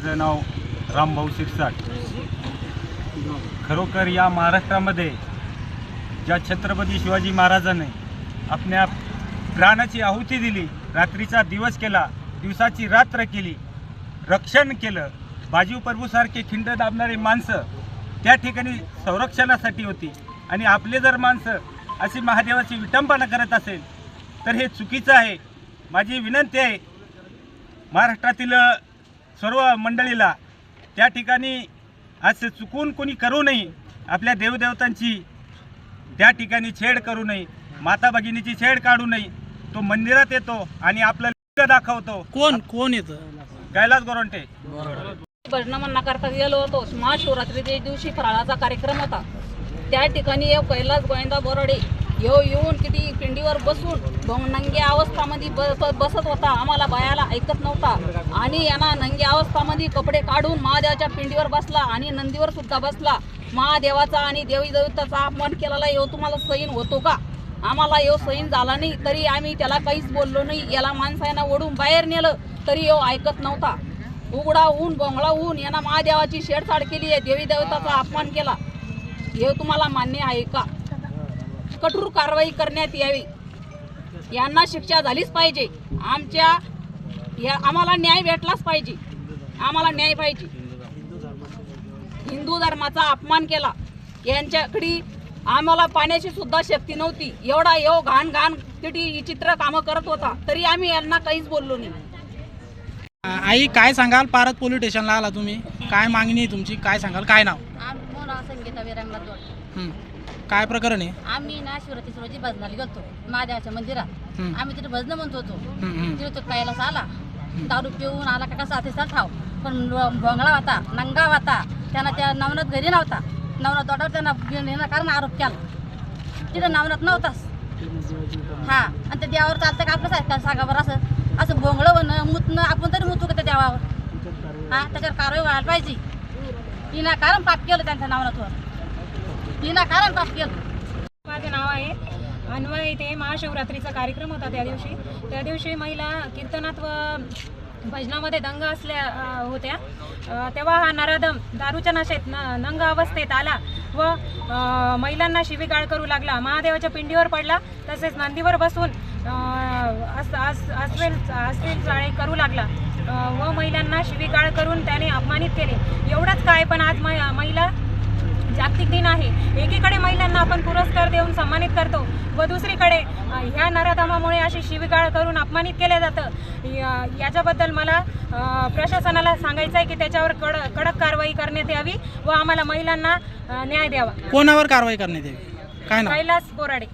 माझं नाव रामभाऊ शिरसाट. खरोखर या महाराष्ट्रामध्ये ज्या छत्रपती शिवाजी महाराजांनी आपल्या प्राणाची आहुती दिली रात्रीचा दिवस केला दिवसाची रात्र केली रक्षण केलं बाजीव प्रभूसारखे खिंड दाबणारी माणसं त्या ठिकाणी संरक्षणासाठी होती. आणि आपले जर माणसं अशी महादेवाची विटंबना करत असेल तर हे चुकीचं आहे. माझी विनंती आहे महाराष्ट्रातील सर्व मंडळीला त्या ठिकाणी असं चुकून कोणी करू नये आपल्या देवदेवतांची त्या ठिकाणी छेड करू नये माता भगिनीची छेड काढू नये तो मंदिरात येतो आणि आपलं लिंग दाखवतो. कोण कोण येतं? कैलास गोरंटे भजन म्हणण्याकरता गेलो होतो. महाशिवरात्रीच्या दिवशी फराळाचा कार्यक्रम होता. त्या ठिकाणी कैलास गोविंदा बोराडे येऊ येऊन किती पिंडीवर बसून ब- नंग्या अवस्थामध्ये ब बसत होता. आम्हाला बायाला ऐकत नव्हता. आणि यांना नंग्या अवस्थामध्ये कपडे काढून महादेवाच्या पिंडीवर बसला आणि नंदीवर सुद्धा बसला. महादेवाचा आणि देवी देवताचा अपमान केलेला येऊ तुम्हाला सैन होतो का? आम्हाला येऊ सैन झाला नाही तरी आम्ही त्याला काहीच बोललो नाही. याला माणसांना ओढून बाहेर नेलं तरी येऊ ऐकत नव्हता. उघडा ऊन बोंगळा ऊन यांना महादेवाची शेडछाड केली आहे. देवी देवताचा अपमान केला. हे तुम्हाला मान्य आहे का? कठोर कारवाई करण्यात यावी. यांना शिक्षा झालीच पाहिजे. आमच्या या आम्हाला न्याय भेटलाच पाहिजे. आम्हाला न्याय पाहिजे. हिंदू धर्माचा अपमान केला. यांच्याकडे आम्हाला पाण्याची सुद्धा शक्ती नव्हती. एवढा येऊ घाण घाण किती विचित्र कामं करत होता तरी आम्ही यांना काहीच बोललो नाही. आई काय सांगाल? पारत पोलीस स्टेशनला आला तुम्ही. काय मागणी तुमची? काय सांगाल? काय नाव? संगीता विरांगला जोड हं. काय प्रकरण आहे? आम्ही ना शिवरात्री रोजी भजनाला गेलतो महादेवाच्या मंदिरात. आम्ही तिथे भजन म्हणत होतो. तिथे तो कैलास आला. दारू पिऊन आला का कसा अतिसा ठाव. पण लो- भोंगळा होता नंगा होता. त्यांना त्या नवनाथ घरी नव्हता. नवनाथ तोटावर त्यांना कारण आरोप केला. तिथं नवनाथ नव्हताच. हा आणि त्या देवावर चालतं का आपलं सारखं सांगा बरं असं. असं भोंगळं होणं मुतणं आपण तरी मुतू का त्या देवावर? हा त्याच्यावर कारवाई व्हायला पाहिजे. विनाकारण पाप केलं त्यांच्या नवनाथवर. विनाकारण पाप केलं. माझे नाव आहे अन्वय. इथे महाशिवरात्रीचा कार्यक्रम होता त्या दिवशी. त्या दिवशी महिला कीर्तनात व भजनामध्ये दंग असल्या होत्या. तेव्हा हा नराधम दारूच्या नशेत न नंग अवस्थेत आला व महिलांना शिवीगाळ करू लागला. महादेवाच्या पिंडीवर पडला. तसेच नंदीवर बसून अस अस अस्वेल अस्वेल चाळे करू लागला. व महिलांना शिवीगाळ करून त्याने अपमानित केले. एवढंच काय पण आज महिला जागतिक दिन आहे. एकीकडे महिलांना आपण पुरस्कार देऊन सन्मानित करतो व दुसरीकडे ह्या नराधमामुळे अशी शिवीगाळ करून अपमानित केलं जातं. या- याच्याबद्दल मला प्रशासनाला सांगायचं आहे की त्याच्यावर कड कडक कारवाई करण्यात यावी व आम्हाला महिलांना न्याय द्यावा. कोणावर कारवाई करण्यात यावी? काय कैलास बोराडे